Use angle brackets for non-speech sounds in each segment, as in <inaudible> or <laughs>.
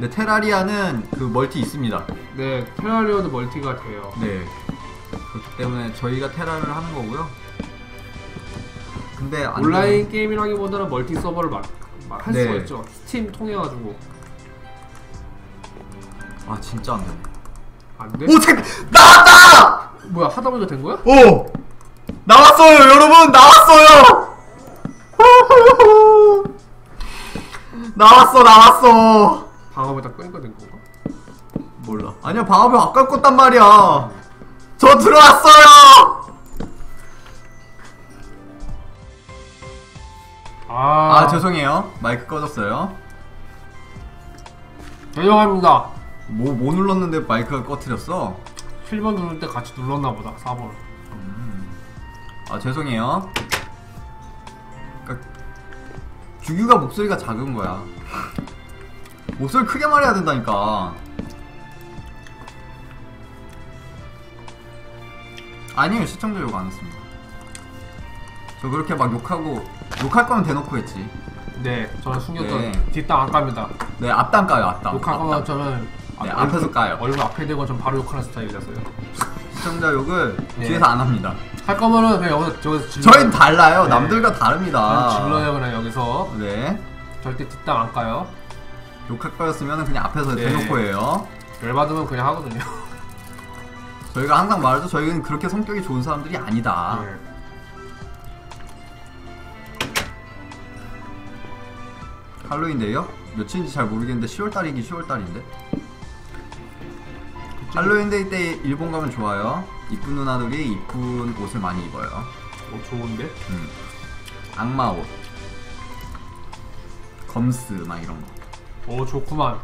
네, 테라리아는 그 멀티 있습니다. 네, 테라리오도 멀티가 돼요. 네. 그렇기 때문에 저희가 테라를 하는 거고요. 근데 안 온라인 게임이라기보다는 멀티 서버를 막, 막할 네. 수가 있죠. 스팀 통해가지고. 아 진짜 안 되네. 안 돼? 오 잠깐 나왔다! 뭐야, 하다 보니까 된 거야? 오 나왔어요 여러분 나왔어요. <laughs> 나왔어 나왔어. 방어에다 끄니까 된 건가? 몰라. 아니야 방어벽 아까 껐단 말이야. 저 들어왔어요. 아, 아 죄송해요 마이크 꺼졌어요. 죄송합니다. 뭐 뭐 눌렀는데 마이크가 꺼트렸어? 7번 누를 때 같이 눌렀나 보다, 4번. 아 죄송해요. 그러니까 규규가 목소리가 작은 거야. 목소리 크게 말해야 된다니까. 아니에요 시청자 욕 안 했습니다. 저 그렇게 막 욕하고 욕할 거면 대놓고 했지. 네, 저는 숨겼던 네. 뒷땅 안 깝니다. 네 앞당 까요 앞당. 욕할 거면. 저는 네, 앞- 앞에서 까요. 얼굴 앞에 대고 전 바로 욕하는 스타일이라서요. 시청자 욕을 네. 뒤에서 안 합니다. 할 거면은 그냥 여기서 저기서 질러. 저희는 달라요. 네. 남들과 다릅니다. 질러요 그냥 여기서 네. 절대 뒷땅 안 까요. 욕할 거였으면 그냥 앞에서 네. 대놓고 해요. 열받으면 그냥 하거든요. 저희가 항상 말하죠. 저희는 그렇게 성격이 좋은 사람들이 아니다. 네. 할로윈데이요? 며칠인지 잘 모르겠는데 10월달이긴 10월달인데. 할로윈데이 때 일본 가면 좋아요. 이쁜 누나들이 이쁜 옷을 많이 입어요. 어, 좋은데? 음. 악마 옷, 검스 막 이런 거. 오 좋구만.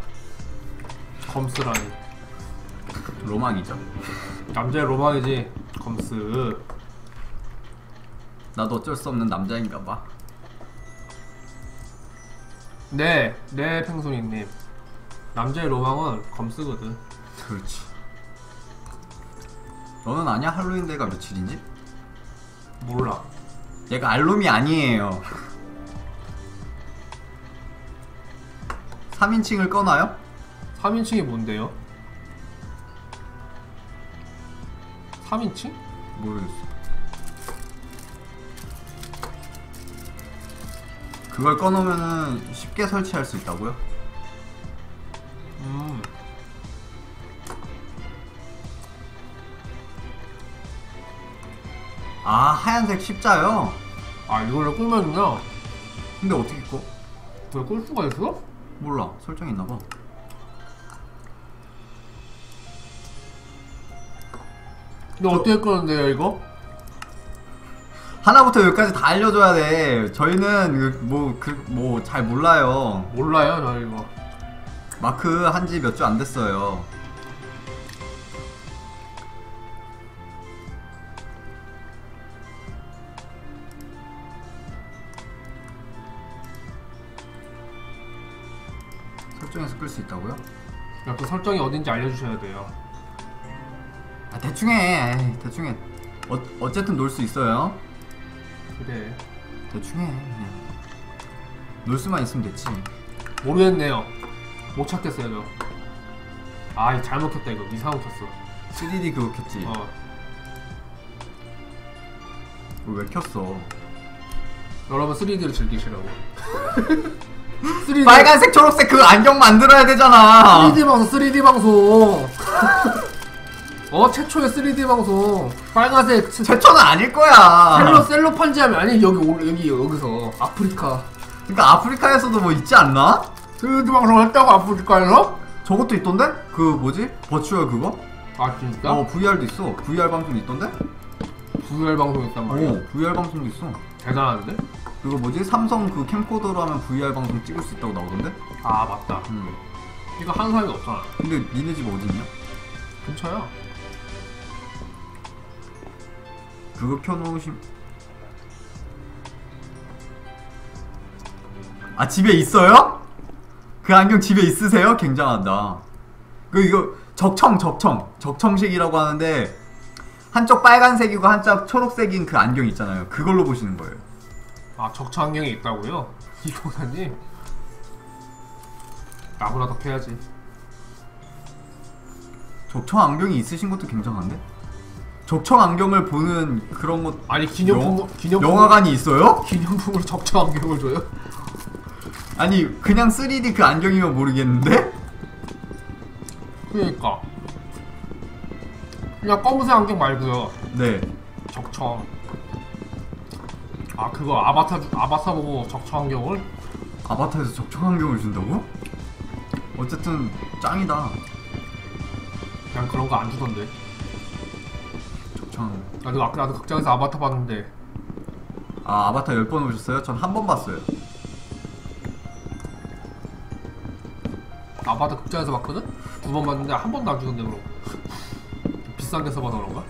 검스라니. 로망이죠. 남자의 로망이지. 검스. 나도 어쩔 수 없는 남자인가 봐. 네, 네 펭수이님. 남자의 로망은 검스거든. 그렇지. 너는 아냐 할로윈데이가 며칠인지? 몰라. 얘가 알놈이 아니에요. 3인칭을 꺼나요? 3인칭이 뭔데요? 3인칭? 모르겠어. 그걸 꺼놓으면은 쉽게 설치할 수 있다고요? 음. 아 하얀색 십자요? 아 이걸로 끌면요. 근데 어떻게 꺼? 그걸 끌 수가 있어? 몰라 설정 있나봐. 근데 어떻게 끄는데요 이거? 하나부터 여기까지 다 알려줘야 돼. 저희는 뭐그 뭐잘 몰라요. 몰라요 저 이거. 마크 한 지 몇 주 안 됐어요. 설정에서 끌 수 있다고요? 그 설정이 어딘지 알려주셔야 돼요. 아 대충 해. 에이, 대충 해. 어, 어쨌든 놀 수 있어요. 그래. 대충 해. 그냥. 놀 수만 있으면 됐지. 모르겠네요. 못 찾겠어요 저. 아 이거 잘못 켰다 이거 이상한 거 켰어. 3D 그거 켰지. 어. 그걸 왜 켰어? 여러분 3D를 즐기시라고. <laughs> 3D 빨간색, 초록색 그 안경 만들어야 되잖아. 3D 방송 3D 방송. 어 최초의 3D 방송. 빨간색 스- 최초는 아닐 거야. 셀로 셀로 판지하면 아니 여기 올 여기 여기서 아프리카 그러니까 아프리카에서도 뭐 있지 않나? 3D 방송 했다고 아프리카에서? 저것도 있던데? 그 뭐지? 버추얼 그거? 아 진짜? 어 VR도 있어. VR 방송 있던데? VR 방송 했단 말이야. 어 VR 방송도 있어. 대단한데? 그거 뭐지? 삼성 그 캠코더로 하면 VR 방송 찍을 수 있다고 나오던데? 아 맞다. 음. 이거 하는 사람이 없잖아. 근데 니네 집 어디 있냐? 근처야. 그거 켜놓으심. 아 집에 있어요? 그 안경 집에 있으세요? 굉장하다. 그 이거 적청 적청 적청식이라고 하는데 한쪽 빨간색이고 한쪽 초록색인 그 안경 있잖아요. 그걸로 보시는 거예요. 아 안경이 있다고요? 이동사님? 나보다 더 패야지. 적청 안경이 있으신 것도 굉장한데? 적청 안경을 보는 그런 것 아니 기념품 영- 기념품 영화관이 있어요? 기념품으로 적자 안경을 줘요? 아니 그냥 3D 그 안경이면 모르겠는데? 그러니까 그냥 검은색 안경 말고요. 네 적청. 아 그거 아바타 주- 아바타 보고 적청 안경을 아바타에서 적청 안경을 준다고? 어쨌든 짱이다 그냥 그런 거 안 주던데. 적청 나도 아까 나도 극장에서 아바타 봤는데 아 아바타 10번 오셨어요? 전 한 번 봤어요 아바타 극장에서 봤거든? 두 번 봤는데 한 번도 안 주던데 그럼 비싼 데서 봐서? 그런가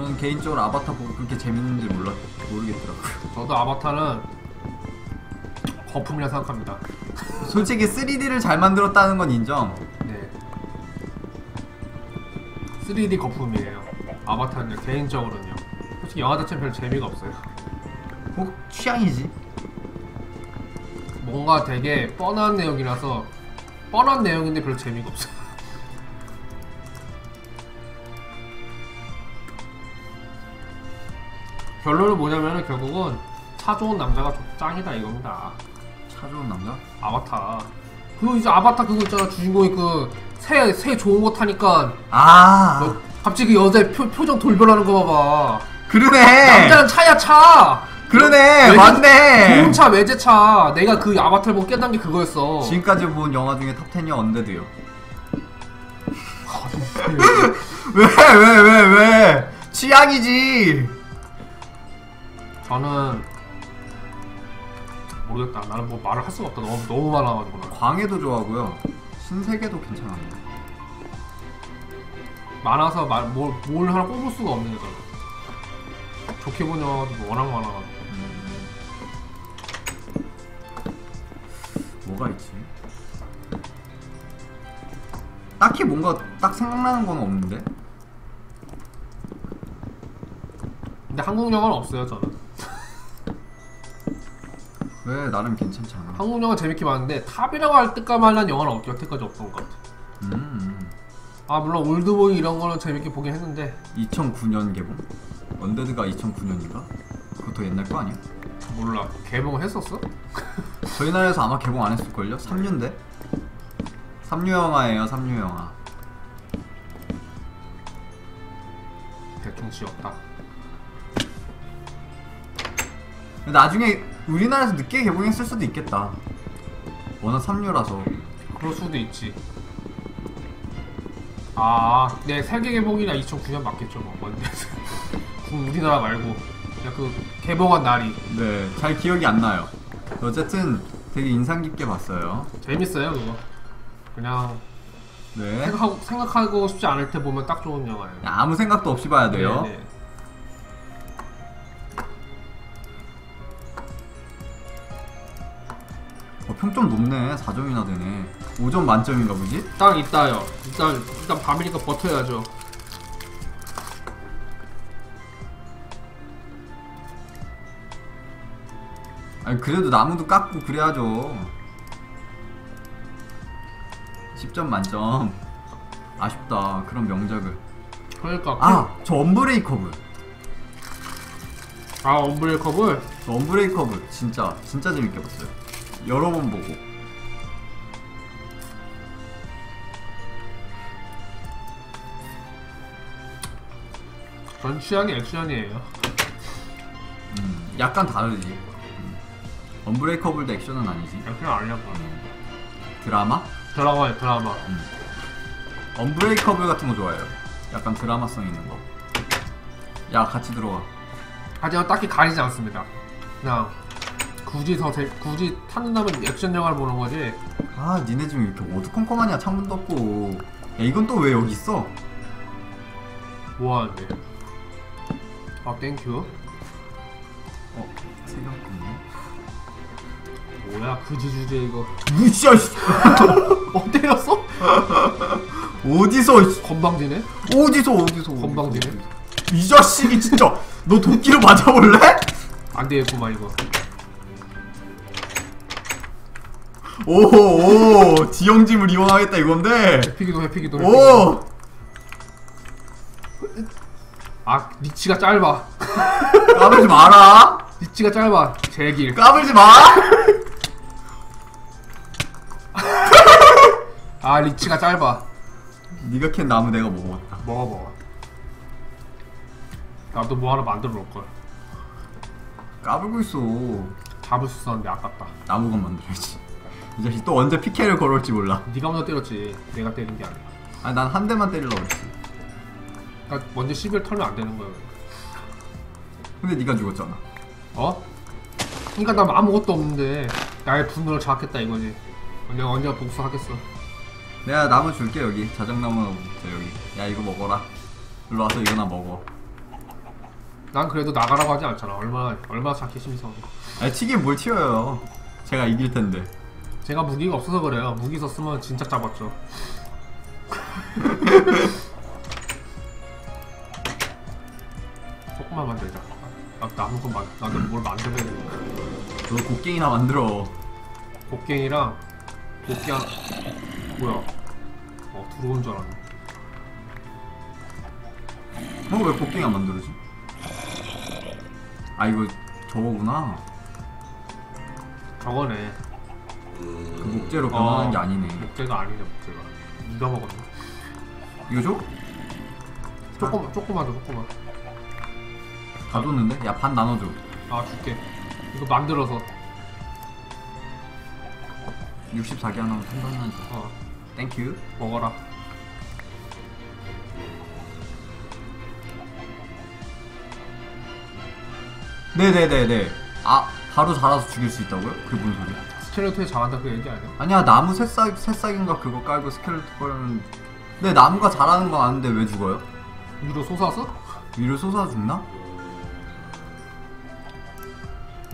저는 개인적으로 아바타 보고 그렇게 재밌는지 몰라 모르겠더라고요 저도 아바타는 거품이라 생각합니다. 솔직히 3D를 잘 만들었다는 건 인정 네. 3D 거품이에요. 아바타는 개인적으로는요. 솔직히 영화 자체는 별 재미가 없어요. 뭐 취향이지 뭔가 되게 뻔한 내용이라서 뻔한 내용인데 별로 재미가 없어요. 결론은 뭐냐면은 결국은 차 좋은 남자가 좀 짱이다 이겁니다. 차 좋은 남자? 아바타. 그리고 이제 아바타 그거 있잖아 주인공이 그새 새 좋은 거 타니까 아 여- 갑자기 그 여자의 표, 표정 돌변하는 거 봐봐. 그러네 남자는 차야 차. 그러네 외제- 맞네 좋은 차 외제차. 내가 그 아바타를 보고 깨달은 게 그거였어. 지금까지 본 영화 중에 탑10이 언데드요 아, 너무 <laughs> 왜왜 왜 왜 취향이지 저는 모르겠다. 나는 뭐 말을 할 수가 없다. 너무 너무 많아가지고 나. 광해도 좋아하고요 신세계도 괜찮아요 많아서 말, 뭘, 뭘 하나 꼽을 수가 없는 거잖아. 좋게 본 영화도 뭐 워낙 많아가지고. 뭐가 있지? 딱히 뭔가 딱 생각나는 건 없는데 근데 한국 영화는 없어요 저는. 왜 나름 괜찮잖아 한국 영화 재밌게 봤는데 탑이라고 할 때까만한 영화는 없- 여태까지 없던 것 같아. 음 아 물론 올드보이 이런 거는 재밌게 보긴 했는데 2009년 개봉 언데드가 2009년인가? 그것도 옛날 거 아니야? 몰라 개봉을 했었어? <laughs> 저희 나라에서 아마 개봉 안 했을걸요? 3류인데? 3류 영화예요 3류 영화 대충 지었다. 나중에 우리나라에서 늦게 개봉했을 수도 있겠다 워낙 3류라서 그럴 수도 있지. 아, 네 세계 개봉이나 2009년 맞겠죠, 뭐. 뭔데? <laughs> 그 우리나라 말고 그냥 그 개봉한 날이 네 잘 기억이 안 나요 어쨌든 되게 인상 깊게 봤어요 재밌어요, 그거. 그냥 네 생각하고 생각하고 싶지 않을 때 보면 딱 좋은 영화예요. 아무 생각도 없이 봐야 돼요 네, 네. 평점 높네. 4점이나 되네. 5점 만점인가 보지? 딱 있다요. 일단 일단 밤이니까 버텨야죠. 아니 그래도 나무도 깎고 그래야죠. 10점 만점. 아쉽다. 그런 명작을. 그러니까 아저 언브레이커블. 아 엄브레이커블? 저 언브레이커블. 진짜 진짜 재밌게 봤어요 여러 번 보고 전 취향이 액션이에요. 음, 약간 다르지 음. 언브레이커블도 액션은 아니지 액션 아니야. 드라마? 드라마에 드라마. 언브레이커블 같은 거 좋아해요 약간 드라마성 있는 거야 같이 들어와 하지만 딱히 가리지 않습니다. 그냥 굳이 더 재, 굳이 찾는다면 액션 영화를 보는 거지. 아 니네 지금 이렇게 어두컴컴하냐 창문도 없고 야 이건 또 왜 여기 있어? 뭐 하는데? 아 땡큐. 어? 생각없네 뭐야 그지 주제 이거. 무시야 씨. <laughs> 어 때렸어? 어디서 씨. 건방지네. 어디서 어디서 건방지네. 어디서. 이 자식이 진짜 너 도끼로 맞아볼래? 안 되겠구만 이거. 오오 지형짐을 이용하겠다 이건데. 해피기도 해피기도 해피기도. 오아 리치가 짧아 까불지 마라. 리치가 짧아 제길 까불지 마. 아 리치가 짧아 네가 캔 나무 내가 먹었다. 먹어 먹어 나도 뭐 하나 만들어 놓을걸 까불고 있어. 잡을 수 있었는데 아깝다 나무건 만들어야지. 이 자식 또 언제 피케를 걸을지 몰라. 네가 먼저 때렸지 내가 때린 게 아니야 아니 난 한 대만 때리려고 했지. 그러니까 먼저 시비를 털면 안 되는 거야 근데 네가 죽었잖아. 어? 그러니까 나 아무것도 없는데 나의 분노를 자극했다 이거지 내가 언제 복수하겠어 내가 나무 줄게 여기 자작나무 저 여기. 야 이거 먹어라. 일로 와서 이거나 먹어. 난 그래도 나가라고 하지 않잖아 얼마나 얼마나 자켓심이 서 아니 튀긴 뭘 튀어요. 제가 이길 텐데. 제가 무기가 없어서 그래요. 무기 있었으면 진짜 잡았죠. <laughs> 조금만 만들자. 나 나무 건 만, 나도 뭘 만들어야 되니까 너 곡괭이나 만들어. 곡괭이랑 곡괭 뭐야? 어 들어온 줄 알았네. 어왜 곡괭이 안 만들어지? 아 이거 저거구나. 저거네 그 목재로 변하는 어. 게 아니네. 목재가 아니네 목재가 네가 먹었네 이거 줘? 조금 조금만 더 조금만 다 줬는데? 야 반 나눠줘. 아 줄게 이거 만들어서 64개 하나면 상관나지. 어 땡큐. 먹어라 네네네네. 아 바로 자라서 죽일 수 있다고요? 그게 뭔 소리야? 스켈레톤이 잘한다 그 얘기 아니야? 아니야 나무 새싹 새싹인가 그거 깔고 스켈레톤 걸면. 네 나무가 자라는 건 아는데 왜 죽어요? 위로 솟아서? 위로 솟아 죽나?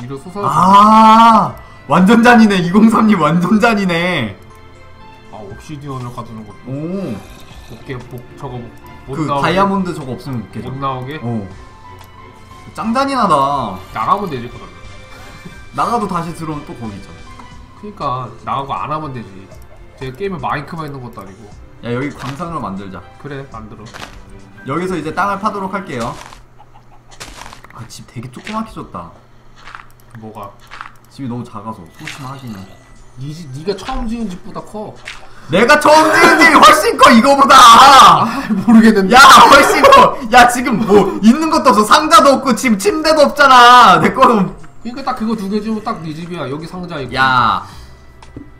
위로 솟아서 아 완전 잔이네 203님 완전 잔이네. 아 옵시디언을 가두는 것도 오. 못게 못 저거 못, 못그 나오게 다이아몬드 저거 없으면 못 깨져. 못 나오게 어. 짱 잔인하다. 나가면 되지 그러면 나가도 다시 들어오면 또 거기 있잖아. 그니까 나가고 안 하면 되지 제 게임에 마이크만 있는 것도 아니고 야 여기 광산으로 만들자. 그래 만들어 여기서 이제 땅을 파도록 할게요. 아 집 되게 조그맣게 줬다. 뭐가 집이 너무 작아서 소심하기는. 니 집, 니가 처음 지은 집보다 커 내가 처음 지은 집이 훨씬 커 이거보다. 아, 모르겠는데 야 훨씬 커. 야 지금 뭐 있는 것도 없어 상자도 없고 지금 침대도 없잖아. 내 거는 그니까 딱 그거 두 개 주면 딱 네 집이야 여기 상자 있고 야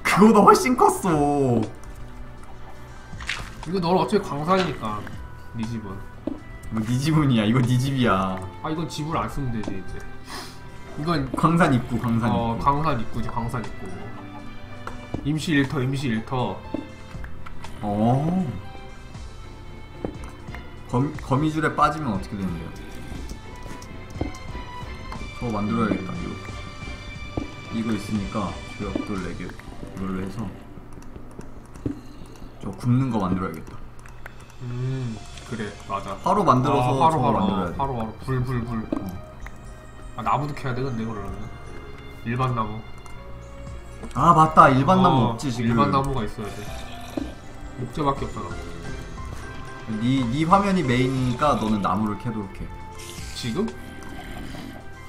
그거보다 훨씬 컸어. 이거 넌 어차피 광산이니까 네 집은 뭐네 집은이야 이거 네 집이야. 아 이건 집을 안 쓰면 되지 이제 이건 광산 입구 광산 어 입구. 광산 입구지 광산 입구 임시 일터 임시 일터 어. 거미, 거미줄에 빠지면 어떻게 되는데요? 저거 만들어야겠다 이거 이거 있으니까 벽돌 4개 이걸로 해서 저 굽는 거 만들어야겠다. 음 그래 맞아. 화로 만들어서 아, 저거 화로. 만들어야 화로 돼. 화로 화로. 불불불. 아 나무도 캐야 돼 근데 그러면? 일반 나무. 아 맞다. 일반 나무 어, 없지 지금. 일반 나무가 있어야 돼. 목재밖에 없잖아 네, 네 화면이 메인이니까 너는 나무를 캐도록 해. 지금?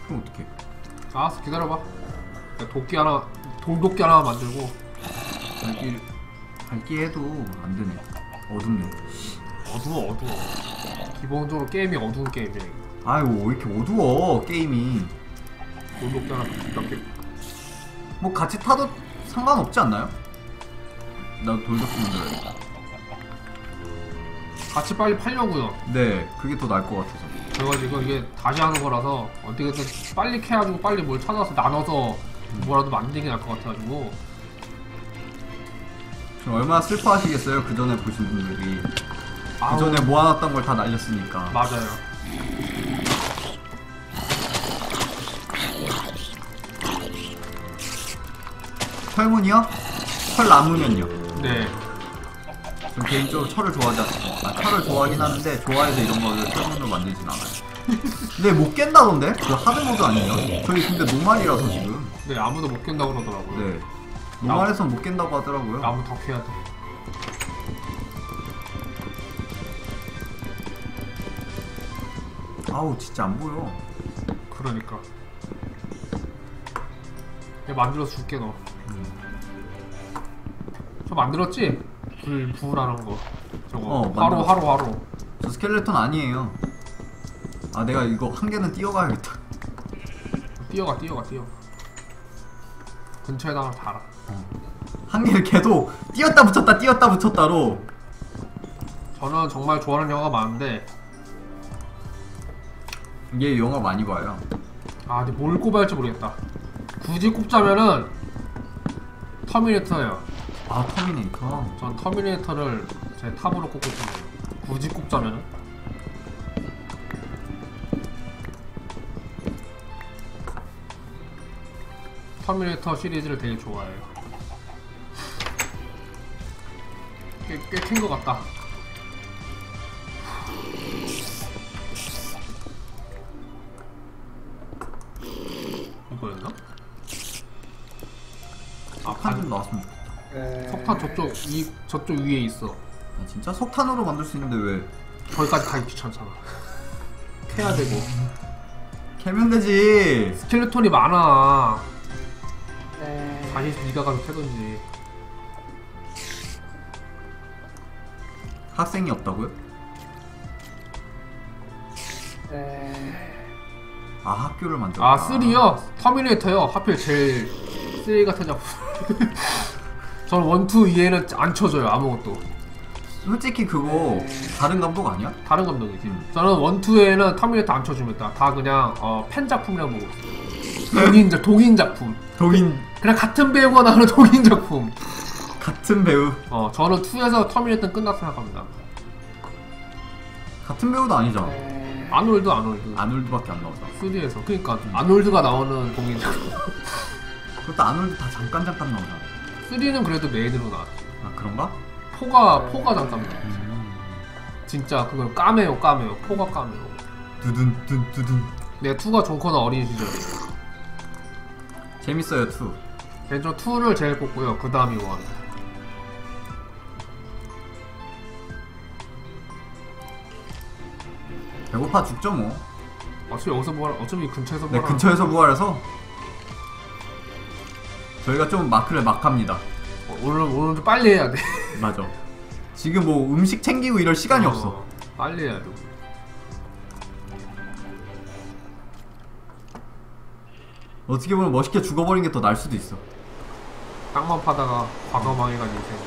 그럼 어떡해 알았어 기다려봐 내가 도끼 하나 돌도끼 하나 만들고 밝기 밝기 해도 안 되네 어둡네 어두워 어두워 기본적으로 게임이 어두운 게임이야 이거. 아이고 왜 이렇게 어두워 게임이 돌도끼 하나 뭐 같이 타도 상관없지 않나요? 나 돌격기 만들어야겠다. 같이 빨리 팔려고요 네, 그게 더 나을 것 같아서. 그래가지고 이게 다시 하는 거라서 어떻게든 빨리 캐가지고 빨리 뭘 찾아서 나눠서 뭐라도 만드는 게 나을 것 같아가지고 지금 얼마나 슬퍼하시겠어요? 그 전에 보신 분들이. 그 아우, 전에 모아놨던 걸 다 날렸으니까. 맞아요 철문이요? 철 나무면요. 네 전 개인적으로 철을 좋아하지 않아요. 아, 철을 좋아하긴 하는데 좋아해서 이런 거를 철문으로 만들진 않아요. 근데 못 깬다던데? 그 하드모드 아니에요? 저희 근데 노말이라서 지금. 네, 아무도 못 깬다고 그러더라고요 네. 노말에선 못 깬다고 하더라고요. 나무 더 캐야 돼. 아우 진짜 안 보여. 그러니까. 얘 만들어서 줄게 너. 저 만들었지? 불 불하는 거. 저거 어, 하루. 하루 하루. 저 스켈레톤 아니에요. 아 내가 이거 한 개는 띄어가야겠다. 뛰어가 뛰어가 뛰어. 근처에다 가 달아. 한 개를 걔도 띄었다 붙였다 띄었다 붙였다로 저는 정말 좋아하는 영화가 많은데 얘 영화 많이 봐요. 아 근데 뭘 꼽아야 할지 모르겠다. 굳이 꼽자면은 터미네이터예요. 아 터미네이터. 전 터미네이터를 제 탑으로 꼽고 있습니다. 굳이 꼽자면은 터미네이터 시리즈를 되게 좋아해요. 꽤 꽤 큰 것 같다. 석탄 저쪽 이 저쪽 위에 있어. 아, 진짜 석탄으로 만들 수 있는데 왜? 거기까지 가기 귀찮잖아. 캐야 되고. 캐면 되지. 스켈레톤이 많아. 다시 네가 가서 캐던지. 학생이 없다고요? 아 학교를 만들었다. 아, 3요? 터미네이터요. 하필 제일 3 같은 작품. 저는 원투 이해는 안 쳐줘요 아무것도. 솔직히 그거 다른 감독 아니야? 다른 감독이지. 음. 저는 원투에는 터미네이터 안 쳐줍니다. 다 그냥 어, 팬 작품이라고 보고 있어요. 동인 작 동인 작품. 동인 그냥 같은 배우가 나오는 <laughs> 동인 작품. 같은 배우 어, 저는 2에서 터미네이터 끝났다 생각합니다. 같은 배우도 아니잖아. 아놀드 아놀드. 아놀드밖에 안 나오잖아. 3에서 그러니까 아놀드가 나오는 동인 작품. 그것도 아놀드 다 잠깐 잠깐 나오잖아. 3는 그래도 메인으로 나왔지. 아 그런가? 포가 포가 잠깐 나왔지. 진짜 그걸 까메오 까메오 포가 까메오. 두둔 둔 두둔. 내 2가 존커는 어린 시절이에요. 재밌어요 투. 개인적으로 2를 제일 뽑고요. 그 다음이 1. 배고파 죽죠 뭐. 어차피 여기서 뭐 어차피 근처에서 네뭐 근처에서 부활해서 저희가 좀 마크를 막 합니다. 어, 오늘 오늘 좀 빨리 해야 돼. 맞아. 지금 뭐 음식 챙기고 이럴 시간이 어, 없어. 빨리 해야 돼. 어떻게 보면 멋있게 죽어버린 게더 나을 수도 있어. 땅만 파다가 과거 망해가지고 인생.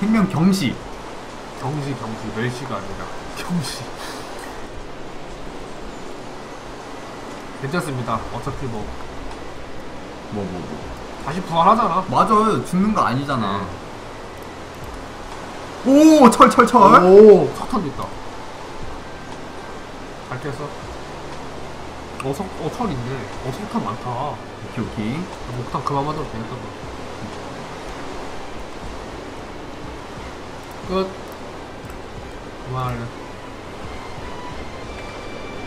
생명 경시. 경시 경시 멸시가 아니라 경시. 괜찮습니다. 어차피 뭐 뭐 뭐 뭐. 다시 부활하잖아. 맞아 죽는 거 아니잖아. 오 철 철 철. 오 석탄도 있다. 잘 깼어. 어, 석, 어, 철 있네. 어, 석탄 많다. 야, 오케이 오케이. 목탄 그만 만들어도 되겠다, 너. 끝. 그만할래.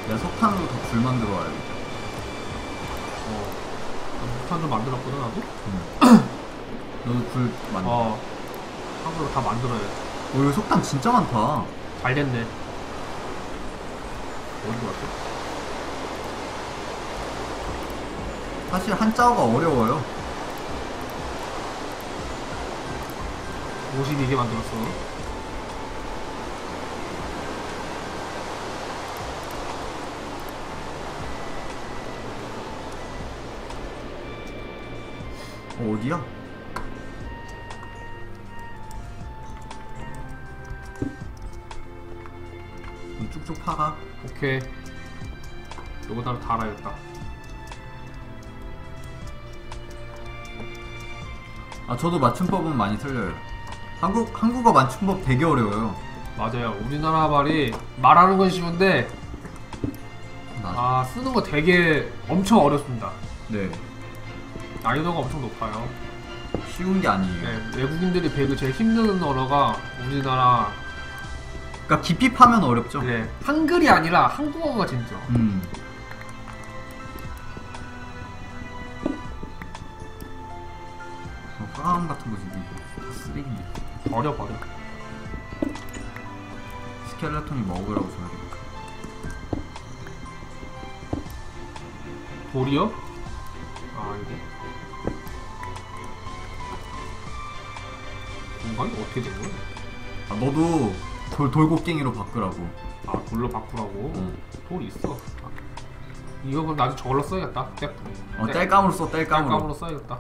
내가 석탄으로 더 불 만들어 와야 돼. 어. 나 목탄 좀 만들었거든, 나도? 너도 불 만들어. 어. 한글로 다 만들어야 돼. 오 이거 석탄 진짜 많다. 잘 됐네. 어디 갔어? 사실 한자어가 어려워요. 52개 만들었어. 어, 어디야? 음, 쭉쭉 파가. 오케이. 요거다 달아야겠다. 아 저도 맞춤법은 많이 틀려요. 한국 한국어 맞춤법 되게 어려워요. 맞아요. 우리나라 말이 말하는 건 쉬운데 나, 아 쓰는 거 되게 엄청 어렵습니다. 네 난이도가 엄청 높아요. 쉬운 게 아니에요. 네, 외국인들이 배그 제일 힘든 언어가 우리나라 그러니까 깊이 파면 어렵죠. 네, 한글이 아니라 한국어가 진짜. 음. 어, 화음 같은 거 지금 이거 쓰레기인데 버려 버려. 스켈레톤이 먹으라고 줘야 돼. 돌이요? 공간이 어떻게 된 거야? 아, 너도 돌 돌곡갱이로 바꾸라고. 아 돌로 바꾸라고. 응. 돌 있어. 아, 이거 그럼 나중에 저걸로 써야겠다. 뗄, 어 뗄- 뗄감으로 써 뗄감으로. 뗄감으로 써야겠다.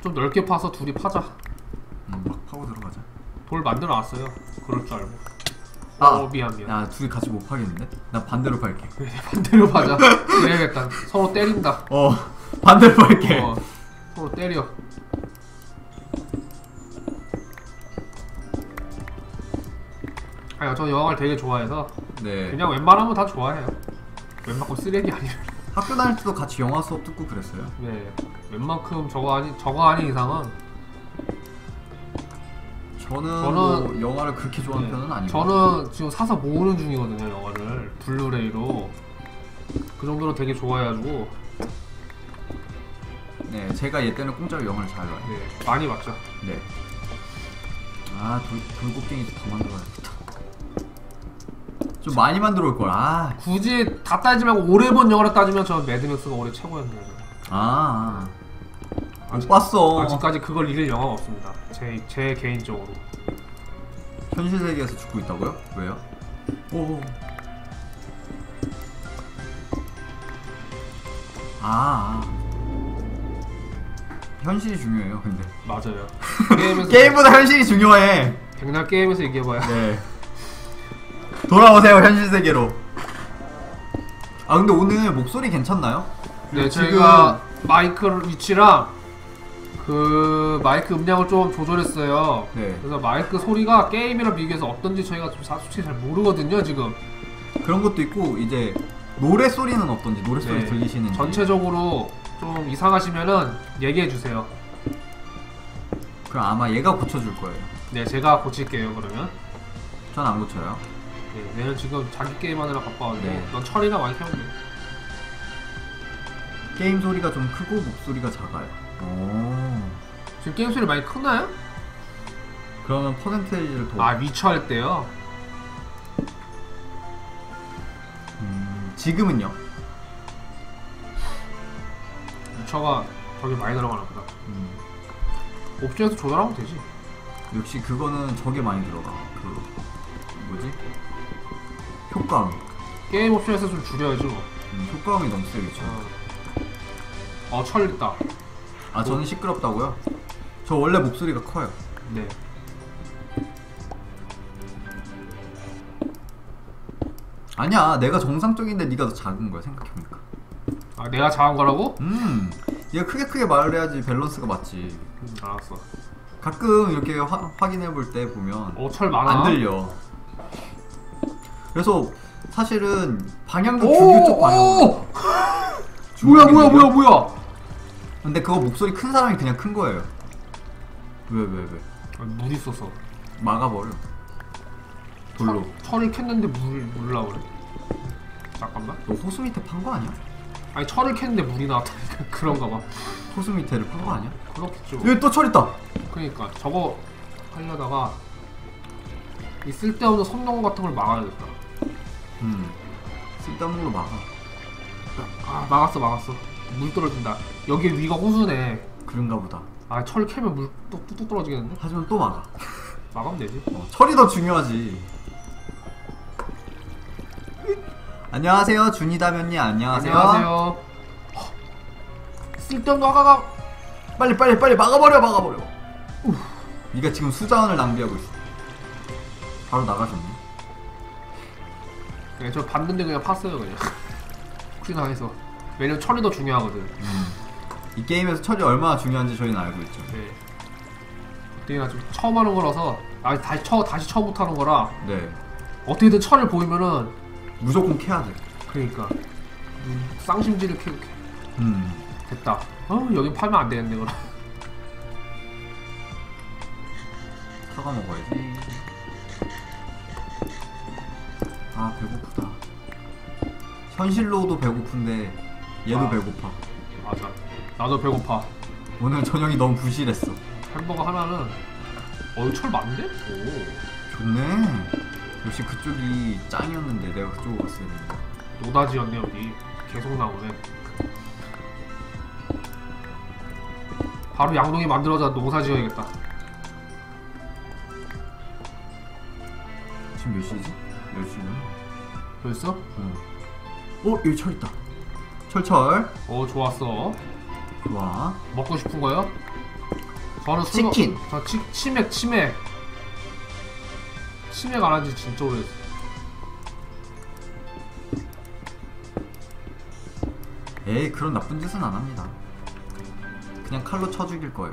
좀 넓게 파서 둘이 파자. 음, 막 파고 들어가자. 돌 만들어 놨어요. 그럴 줄 알고. 아, 어 미안 미안. 야 둘이 같이 못 파겠는데? 나 반대로. 그래, <laughs> 반대로 파자. 그래야겠다. 서로 때린다. 어 <laughs> 반대로 갈게. 어, 서로 때려. 아니 저 여왕을 되게 좋아해서 네. 그냥 웬만하면 다 좋아해요. 웬만큼 쓰레기 아니면. 학교 다닐 때도 같이 영화 수업 듣고 그랬어요. 네. 웬만큼 저거 아니 저거 아닌 이상은 저는, 저는- 뭐 영화를 그렇게 좋아하는 네. 편은 아니고. 저는 지금 사서 모으는 중이거든요 영화를 블루레이로 그 정도로 되게 좋아해가지고 네, 제가 얘 때는 공짜로 영화를 잘 봐요. 네, 많이 봤죠. 네. 아, 돌, 돌곡갱이 더 만들어야겠다. 좀 많이 만들어 올 걸. 아, 굳이 다 따지지 말고 오래 본 영화를 따지면 저 매드맥스가 올해 최고였네요. 아, 아. 아직- 못 봤어. 아직까지 그걸 이길 영화가 없습니다. 제, 제 개인적으로. 현실 세계에서 죽고 있다고요? 왜요? 오. 아, 아. 현실이 중요해요, 근데. 맞아요. <laughs> 게임에서 게임보다 현실이 중요해. 백날 게임에서 얘기해봐요. 네. 돌아오세요, 현실 세계로. 아, 근데 오늘 목소리 괜찮나요? 네, 지금- 저희가 마이크 위치랑 그 마이크 음량을 좀 조절했어요. 네. 그래서 마이크 소리가 게임이랑 비교해서 어떤지 저희가 좀 사- 솔직히 잘 모르거든요, 지금. 그런 것도 있고, 이제 노래 소리는 어떤지, 노래 소리 네. 들리시는지. 전체적으로 좀 이상하시면은 얘기해 주세요. 그럼 아마 얘가 고쳐줄 거예요. 네, 제가 고칠게요, 그러면. 전 안 고쳐요. 네, 얘는 지금 자기 게임하느라 바빠가지고 네. 넌 처리나 많이 돼. 게임 소리가 좀 크고 목소리가 작아요. 오. 지금 게임 소리 많이 크나요? 그러면 퍼센테이지를 더. 아, 위쳐할 때요? 음, 지금은요? 위쳐가 저기 많이 들어가나 보다. 음, 옵션에서 조절하면 되지. 역시 그거는 저게 많이 들어가. 그 뭐지? 효과음. 게임 옵션에서 좀 줄여야지 뭐. 음, 효과음이 너무 세겠죠. 어, 어철 있다. 아 저는 시끄럽다고요? 저 원래 목소리가 커요. 네. 아니야, 내가 정상적인데 네가 더 작은 거야 생각해보니까. 아, 내가 잘한 거라고? 음, 얘가 크게 크게 말을 해야지 밸런스가 맞지. 음, 알았어. 가끔 이렇게 화, 확인해 볼 때 보면 어, 철 많아. 안 들려. 그래서 사실은 방향도 오! 주류 쪽 방향. 오! <laughs> 뭐야, 뭐야, 뭐야, 뭐야? 근데 그거 목소리 큰 사람이 그냥 큰 거예요. 왜 왜 왜? 아, 물 있어서. 막아버려. 돌로. 철, 철을 캤는데 물, 물 나오네. 잠깐만. 너 호수 밑에 판 거 아니야? 아니, 철을 캤는데 물이 나왔다니까. <laughs> 그런가 봐. 호수 밑에를 판 거 아니야? 그렇겠죠. 여기 또 철 있다. 그니까, 저거 하려다가 이 쓸데없는 손농 같은 걸 막아야겠다. 음. 쓸데없는 걸로 막아. 아, 막았어, 막았어. 물 떨어진다. 여기 위가 호수네. 그런가 보다. 아, 철 캐면 물 뚝- 뚝뚝 떨어지겠는데? 하지만 또 막아. 막으면 되지. 어, 철이 더 중요하지. 안녕하세요, 준이다면님 안녕하세요. 안녕하세요. 헉, 쓸데없는 화가가 빨리 빨리 빨리 막아버려 막아버려. 우. 네가 지금 수자원을 낭비하고 있어. 바로 나가셨네. 네, 저 봤는데 그냥 팠어요 그냥 혹시나 해서 왜냐면 철이 더 중요하거든 음. 이 게임에서 철이 얼마나 중요한지 저희는 알고 있죠. 네 되게 좀 처음 하는 거라서 아 다시 처 다시 처음부터 하는 거라 네. 어떻게든 철을 보이면은 무조건 캐야 돼. 그러니까 음, 쌍심지를 캐, 캐 음. 됐다 어 여기 팔면 안 되겠네 그럼 사과 먹어야지. 아 배고프다. 현실로도 배고픈데 얘도 아. 배고파. 맞아 나도 배고파 오늘 저녁이 너무 부실했어. 햄버거 하나는 어이 철 많은데? 오 좋네. 역시 그쪽이 짱이었는데 내가 그쪽으로 갔어야 되는데. 노다지였네 여기 계속 나오네 바로 양동이 만들어자 농사 지어야겠다 지금 몇 시지? 10시면? 벌써? 어. 어, 여기 철 있다. 철철. 어 좋았어 좋아. 먹고 싶은 거요? 저는 술 먹- 치킨. 저 치, 치맥 치맥 치맥 안 한지 진짜 오래됐어 에이, 그런 나쁜 짓은 안 합니다. 그냥 칼로 쳐 죽일 거예요.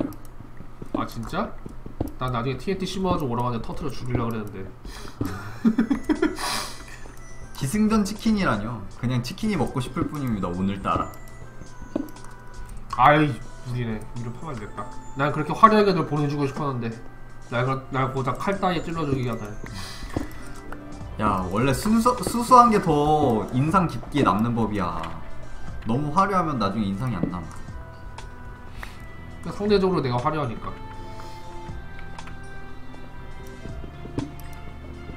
아 진짜? 난 나중에 TNT 심어가지고 오라가지고 터트려 죽이려고 그랬는데 기승전 치킨이라뇨. 그냥 치킨이 먹고 싶을 뿐입니다, 오늘따라. 아이 무리네 이를 파면 안 됐다 난 그렇게 화려하게 널 보내주고 싶었는데 날, 그- 날 고작 칼 따위에 찔러주기 하다 야, 원래 순수, 수수한 게 더 인상 깊게 남는 법이야. 너무 화려하면 나중에 인상이 안 남아. 상대적으로 내가 화려하니까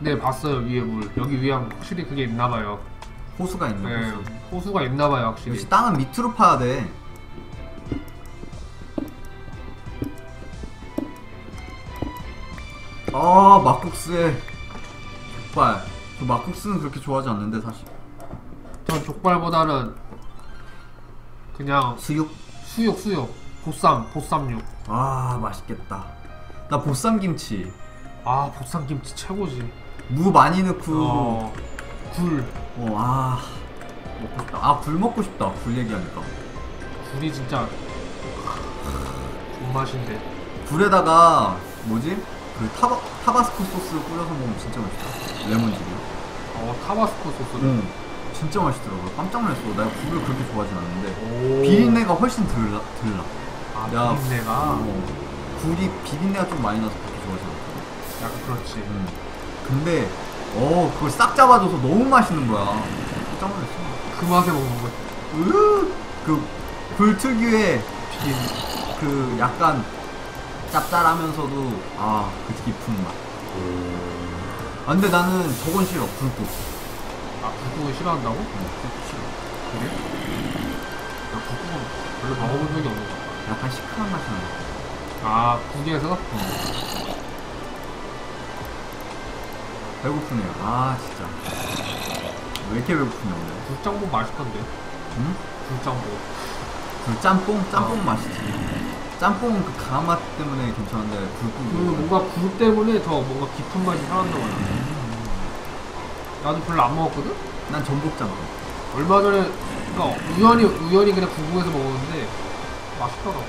네 봤어요 위에 물 여기 위에 확실히 그게 있나봐요 호수가 있는 네 호수. 호수가 있나봐요 확실히 역시 땅은 밑으로 파야 돼. 아 막국수에 족발. 저 막국수는 그렇게 좋아하지 않는데 사실. 전 족발보다는 그냥 수육. 수육 수육 보쌈 보쌈육 아 맛있겠다. 나 보쌈 김치. 아 보쌈 김치 최고지 무 많이 넣고. 어, 굴 어, 아 먹고 싶다. 아 굴 먹고 싶다. 굴 얘기하니까. 굴이 진짜 존맛인데 굴에다가 뭐지? 그 타바 타바스코 소스 뿌려서 먹으면 진짜 맛있다. 레몬즙이요. 어 타바스코 소스를 응. 진짜 맛있더라고. 깜짝 놀랐어. 내가 굴을 그렇게 좋아하진 않는데 오. 비린내가 훨씬 덜 나. 덜 나. 아 야, 비린내가 어, 굴이 비린내가 좀 많이 나서 그렇게 좋아하지 않거든. 약간 그렇지 응. 근데 어 그걸 싹 잡아줘서 너무 맛있는 거야. 깜짝 놀랐어. 그 맛에 먹는 거지 으, 그굴 특유의 비린 그 약간 짭짤하면서도 아그 깊은 맛. 아 근데 나는 저건 싫어. 굴국. 아 북극을 싫어한다고? 어, 싫어. 그래? 나 북극은 별로 먹어본 적이 없는 것 같아 약간 시큼한 맛이 나. 아 북에서? 배고프네요. 아 진짜. 왜 이렇게 배고프냐 오늘? 굴짬뽕 맛있던데 응? 굴짬뽕 그 짬뽕? 짬뽕 어. 맛있지. 짬뽕은 그 강한 맛 때문에 괜찮은데 그 굴국은 뭔가 굴 때문에 더 뭔가 깊은 맛이 살았나 봐요 나도 별로 안 먹었거든? 난 전복 짬뽕. 얼마 전에 그러니까 우연히 우연히 그냥 궁금해서 먹었는데 맛있더라고